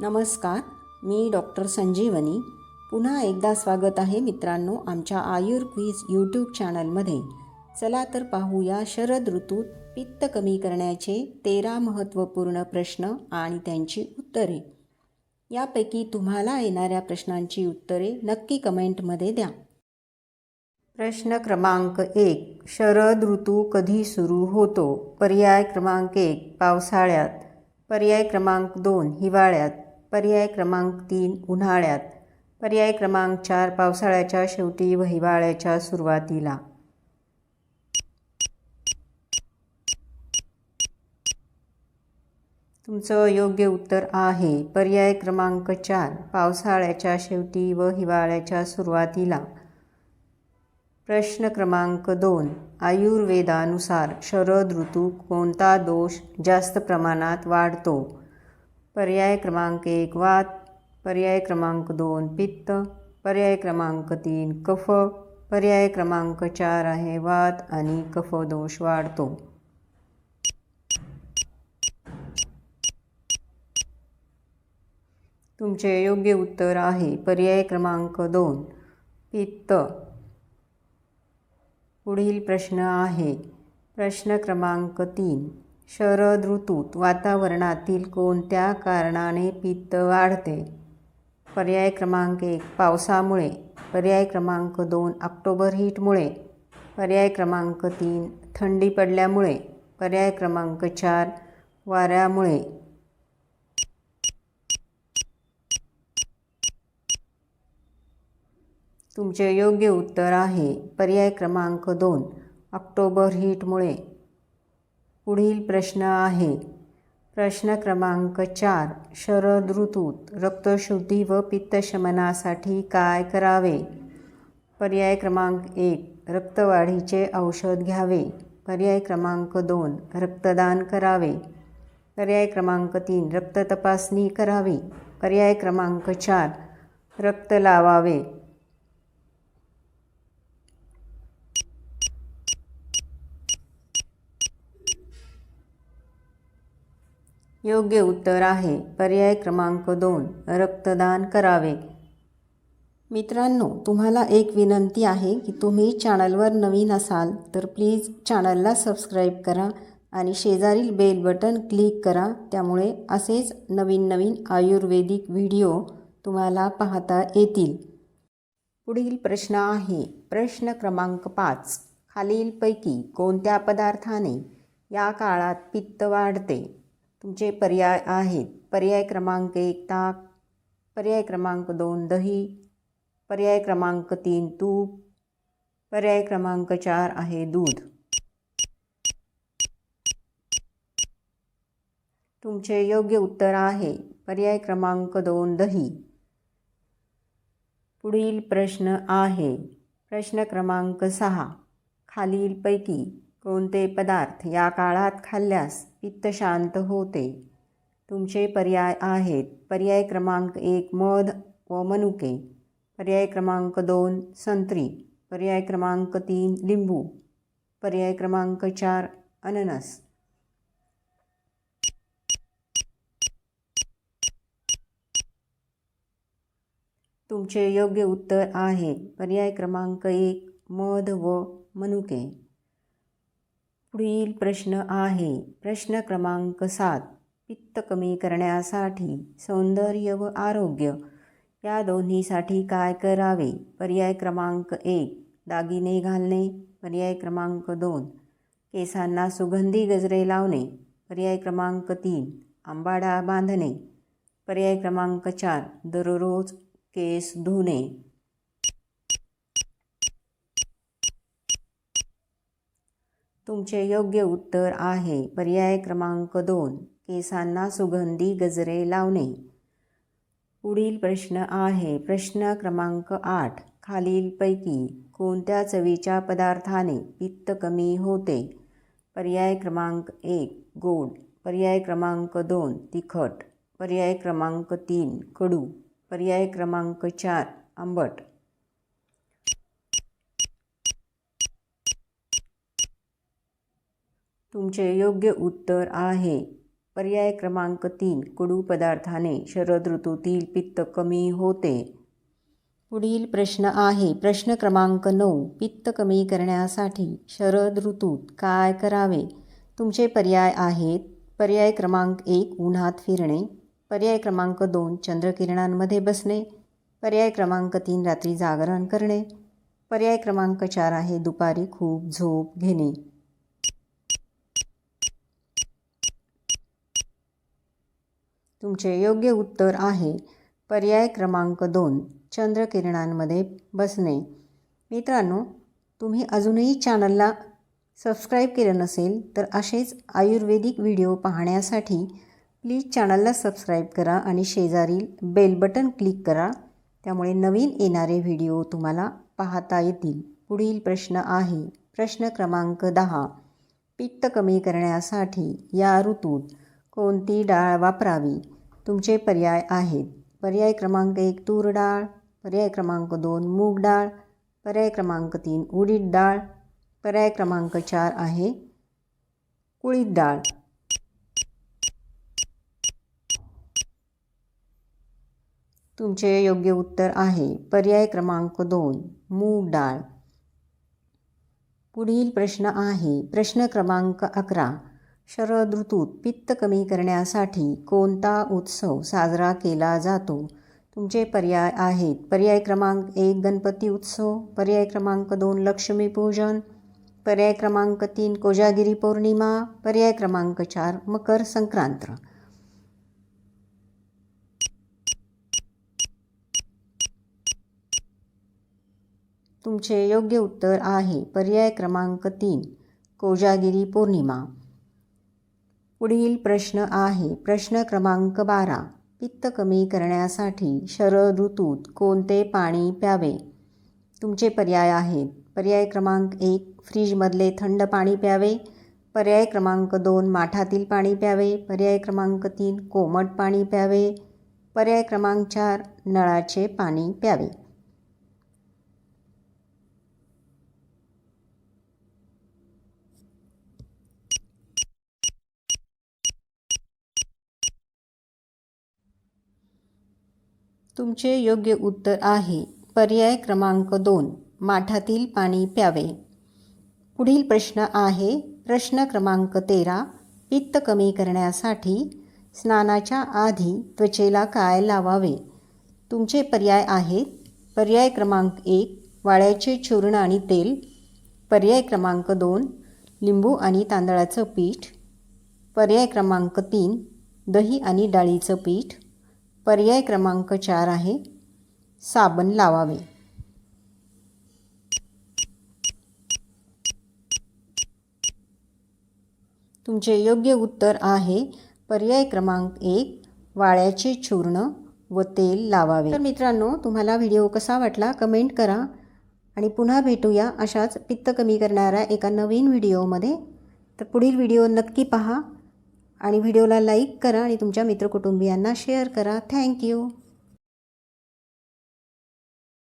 नमस्कार मी डॉक्टर संजीवनी. पुन्हा एकदा स्वागत आहे मित्रांनो आमच्या आयुर क्वीज यूट्यूब चॅनलमध्ये. चला तर पाहूया शरद ऋतूत पित्त कमी करण्याचे तेरा महत्त्वपूर्ण प्रश्न आणि त्यांची उत्तरे. यापैकी तुम्हाला येणाऱ्या प्रश्नांची उत्तरे नक्की कमेंटमध्ये द्या. प्रश्न क्रमांक एक शरद ऋतू कधी सुरू होतो? पर्याय क्रमांक एक पावसाळ्यात. पर्याय क्रमांक दोन हिवाळ्यात. पर्याय क्रमांक तीन उन्हाळ्यात. पर्याय क्रमांक चार पावसाळ्याच्या शेवटी व हिवाळ्याच्या सुरुवातीला. तुमचं योग्य उत्तर आहे. पर्याय क्रमांक चार पावसाळ्याच्या शेवटी व हिवाळ्याच्या सुरुवातीला. प्रश्न क्रमांक दोन आयुर्वेदानुसार शरद ऋतू कोणता दोष जास्त प्रमाणात वाढतो? पर्याय क्रमांक एक वात पर्याय क्रमांक दोन पित्त पर्याय क्रमांक तीन कफ पर्याय क्रमांक चार आहे वात आणि कफ दोष वाढतो. तुमचे योग्य उत्तर आहे. पर्याय क्रमांक दोन पित्त. पुढील प्रश्न आहे. प्रश्न क्रमांक तीन शरद ऋतूत वातावरणातील कोणत्या कारणाने पित्त वाढते? पर्याय क्रमांक एक पावसामुळे. पर्याय क्रमांक दोन ऑक्टोबर हीटमुळे. पर्याय क्रमांक तीन थंडी पडल्यामुळे. पर्याय क्रमांक चार वाऱ्यामुळे. तुमचे योग्य उत्तर आहे. पर्याय क्रमांक दोन ऑक्टोबर हीटमुळे. पुढील प्रश्न आहे. प्रश्न क्रमांक चार शरद ऋतूत रक्तशुद्धी व पित्तशमनासाठी काय करावे? पर्याय क्रमांक एक रक्तवाढीचे औषध घ्यावे. पर्याय क्रमांक दोन रक्तदान करावे. पर्याय क्रमांक तीन रक्त तपासणी करावी. पर्याय क्रमांक चार रक्त लावावे. योग्य उत्तर आहे. पर्याय क्रमांक दोन. रक्तदान करावे. मित्रांनो तुम्हाला एक विनंती आहे की तुम्ही चॅनलवर नवीन असाल तर प्लीज चॅनलला सबस्क्राईब करा आणि शेजारील बेल बटन क्लिक करा. त्यामुळे असेच नवीन नवीन आयुर्वेदिक व्हिडिओ तुम्हाला पाहता येतील. पुढील प्रश्न आहे. प्रश्न क्रमांक पाच. खालीलपैकी कोणत्या पदार्थाने या काळात पित्त वाढते? जे पर्याय आहेत पर्याय क्रमांक एक ताक पर्याय क्रमांक दोन दही पर्याय क्रमांक तीन तूप पर्याय क्रमांक चार आहे दूध. तुमचे योग्य उत्तर आहे. पर्याय क्रमांक दोन दही. पुढील प्रश्न आहे. प्रश्न क्रमांक सहा. खालीलपैकी कोणते पदार्थ या काळात खाल्ल्यास पित्त शांत होते. तुमचे पर्याय आहेत. पर्याय क्रमांक एक मध व मनुके. पर्याय क्रमांक दोन संत्री. पर्याय क्रमांक तीन लिंबू. पर्याय क्रमांक चार अननस. तुमचे योग्य उत्तर आहे. पर्याय क्रमांक एक मध व मनुके. पुढील प्रश्न आहे. प्रश्न क्रमांक सात. पित्त कमी करण्यासाठी सौंदर्य व आरोग्य. या दोन्हीसाठी काय करावे? पर्याय क्रमांक एक. दागिने घालणे. पर्याय क्रमांक दोन. केसांना सुगंधी गजरे लावणे. पर्याय क्रमांक तीन. आंबाडा बांधणे. पर्याय क्रमांक चार. दररोज केस धुणे. तुमचे योग्य उत्तर आहे. पर्याय क्रमांक दोन. केसांना सुगंधी गजरे लावणे. पुढील प्रश्न आहे. प्रश्न क्रमांक आठ. खालीलपैकी कोणत्या चवीच्या पदार्थाने पित्त कमी होते? पर्याय क्रमांक एक गोड. पर्याय क्रमांक दोन तिखट. पर्याय क्रमांक तीन कडू. पर्याय क्रमांक चार आंबट. तुमचे योग्य उत्तर आहे. पर्याय क्रमांक तीन कडू पदार्थाने शरद ऋतूतील पित्त कमी होते. पुढील प्रश्न आहे. प्रश्न क्रमांक नऊ पित्त कमी करण्यासाठी शरद ऋतूत काय करावे? तुमचे पर्याय आहेत. पर्याय क्रमांक एक उन्हात फिरणे. पर्याय क्रमांक दोन चंद्रकिरणांमध्ये बसणे. पर्याय क्रमांक तीन रात्री जागरण करणे. पर्याय क्रमांक चार आहे दुपारी खूप झोप घेणे. तुमचे योग्य उत्तर आहे. पर्याय क्रमांक दोन चंद्रकिरणांमध्ये बसणे. मित्रांनो तुम्ही अजूनही चॅनलला सबस्क्राईब केलं नसेल तर असेच आयुर्वेदिक व्हिडिओ पाहण्यासाठी प्लीज चॅनलला सबस्क्राईब करा आणि शेजारील बेल बटन क्लिक करा. त्यामुळे नवीन येणारे व्हिडिओ तुम्हाला पाहता येतील. पुढील प्रश्न आहे. प्रश्न क्रमांक दहा पित्त कमी करण्यासाठी या ऋतूत कोणती डाळ वापरावी? तुमचे पर्याय आहेत. पर्याय क्रमांक एक तूर डाळ पर्याय क्रमांक दोन मूग डाळ पर्याय क्रमांक तीन उडीद डाळ पर्याय क्रमांक चार आहे कुळीद डाळ. तुमचे योग्य उत्तर आहे. पर्याय क्रमांक दोन मूग डाळ. पुढील प्रश्न आहे. प्रश्न क्रमांक अकरा. शरद ऋतूत पित्त कमी करण्यासाठी कोणता उत्सव साजरा केला जातो? तुमचे पर्याय आहेत. पर्याय क्रमांक एक गणपती उत्सव. पर्याय क्रमांक दोन लक्ष्मीपूजन पर्याय क्रमांक तीन कोजागिरी पौर्णिमा. पर्याय क्रमांक चार मकर संक्रांत. तुमचे योग्य उत्तर आहे. पर्याय क्रमांक तीन कोजागिरी पौर्णिमा. पुढील प्रश्न आहे. प्रश्न क्रमांक बारा. पित्त कमी करण्यासाठी शरद ऋतूत कोणते पाणी प्यावे? तुमचे पर्याय आहेत. पर्याय क्रमांक एक फ्रीजमधले थंड पाणी प्यावे. पर्याय क्रमांक दोन माठातील पाणी प्यावे. पर्याय क्रमांक तीन कोमट पाणी प्यावे. पर्याय क्रमांक चार नळाचे पाणी प्यावे. तुमचे योग्य उत्तर आहे. पर्याय क्रमांक दोन. माठातील पाणी प्यावे. पुढील प्रश्न आहे. प्रश्न क्रमांक तेरा. पित्त कमी करण्यासाठी स्नानाच्या आधी त्वचेला काय लावावे? तुमचे पर्याय आहेत. पर्याय क्रमांक एक. वाळ्याचे चूर्ण आणि तेल. पर्याय क्रमांक दोन. लिंबू आणि तांदळाचं पीठ. पर्याय क्रमांक तीन. दही आणि डाळीचं पीठ. पर्याय क्रमांक चार आहे. साबण लावावे. तुमचे योग्य उत्तर आहे. पर्याय क्रमांक एक वाळ्याचे चूर्ण व तेल लावावे. तर मित्रांनो तुम्हाला व्हिडिओ कसा वाटला कमेंट करा आणि पुन्हा भेटूया अशाच पित्त कमी करणाऱ्या एका नवीन व्हिडिओमध्ये. तर पुढील व्हिडिओ नक्की पहा. आणि व्हिडिओला लाईक करा आणि तुमच्या मित्रकुटुंबियांना शेअर करा. थँक्यू